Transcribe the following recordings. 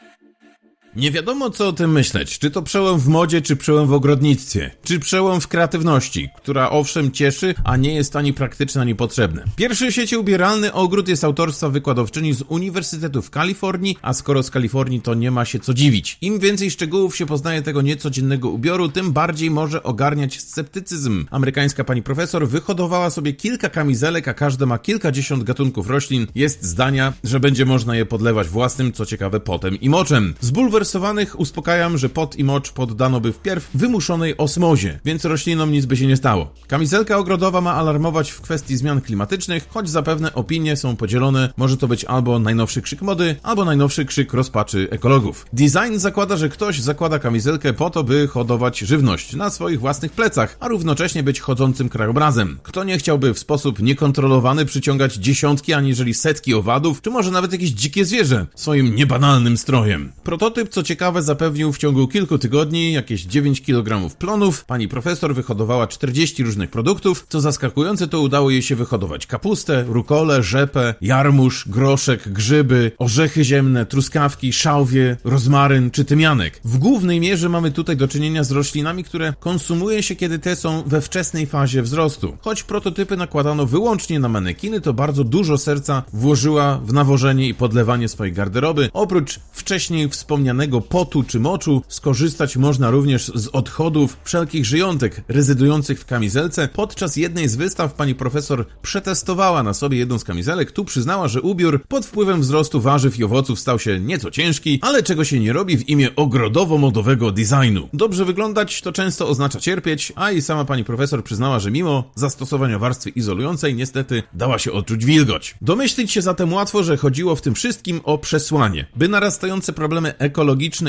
Thank you. Nie wiadomo co o tym myśleć, czy to przełom w modzie, czy przełom w ogrodnictwie, czy przełom w kreatywności, która owszem cieszy, a nie jest ani praktyczna, ani potrzebna. Pierwszy w sieci ubieralny ogród jest autorstwa wykładowczyni z Uniwersytetu w Kalifornii, a skoro z Kalifornii to nie ma się co dziwić. Im więcej szczegółów się poznaje tego niecodziennego ubioru, tym bardziej może ogarniać sceptycyzm. Amerykańska pani profesor wyhodowała sobie kilka kamizelek, a każda ma kilkadziesiąt gatunków roślin. Jest zdania, że będzie można je podlewać własnym, co ciekawe, potem i moczem. Zbulwersowanych uspokajam, że pot i mocz poddano by wpierw wymuszonej osmozie, więc roślinom nic by się nie stało. Kamizelka ogrodowa ma alarmować w kwestii zmian klimatycznych, choć zapewne opinie są podzielone. Może to być albo najnowszy krzyk mody, albo najnowszy krzyk rozpaczy ekologów. Design zakłada, że ktoś zakłada kamizelkę po to, by hodować żywność na swoich własnych plecach, a równocześnie być chodzącym krajobrazem. Kto nie chciałby w sposób niekontrolowany przyciągać dziesiątki aniżeli setki owadów, czy może nawet jakieś dzikie zwierzę swoim niebanalnym strojem. Prototyp, co ciekawe, zapewnił w ciągu kilku tygodni jakieś 9 kg plonów. Pani profesor wyhodowała 40 różnych produktów. Co zaskakujące, to udało jej się wyhodować kapustę, rukolę, rzepę, jarmuż, groszek, grzyby, orzechy ziemne, truskawki, szałwie, rozmaryn czy tymianek. W głównej mierze mamy tutaj do czynienia z roślinami, które konsumuje się, kiedy te są we wczesnej fazie wzrostu. Choć prototypy nakładano wyłącznie na manekiny, to bardzo dużo serca włożyła w nawożenie i podlewanie swojej garderoby. Oprócz wcześniej wspomnianego potu czy moczu, skorzystać można również z odchodów wszelkich żyjątek rezydujących w kamizelce. Podczas jednej z wystaw pani profesor przetestowała na sobie jedną z kamizelek. Tu przyznała, że ubiór pod wpływem wzrostu warzyw i owoców stał się nieco ciężki, ale czego się nie robi w imię ogrodowo-modowego designu. Dobrze wyglądać to często oznacza cierpieć, a i sama pani profesor przyznała, że mimo zastosowania warstwy izolującej niestety dała się odczuć wilgoć. Domyślić się zatem łatwo, że chodziło w tym wszystkim o przesłanie, by narastające problemy ekologiczne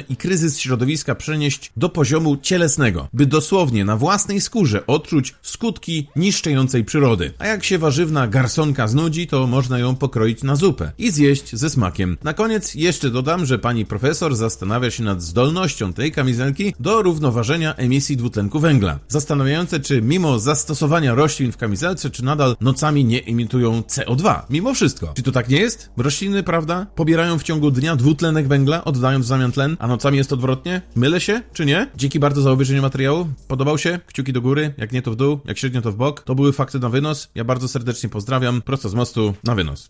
i kryzys środowiska przenieść do poziomu cielesnego, by dosłownie na własnej skórze odczuć skutki niszczącej przyrody. A jak się warzywna garsonka znudzi, to można ją pokroić na zupę i zjeść ze smakiem. Na koniec jeszcze dodam, że pani profesor zastanawia się nad zdolnością tej kamizelki do równoważenia emisji dwutlenku węgla. Zastanawiające, czy mimo zastosowania roślin w kamizelce, czy nadal nocami nie emitują CO2. Mimo wszystko. Czy to tak nie jest? Rośliny, prawda, pobierają w ciągu dnia dwutlenek węgla, oddając w zamian tlen, a nocami jest odwrotnie? Mylę się, czy nie? Dzięki bardzo za obejrzenie materiału. Podobał się? Kciuki do góry, jak nie to w dół, jak średnio to w bok. To były fakty na wynos. Ja bardzo serdecznie pozdrawiam. Prosto z mostu na wynos.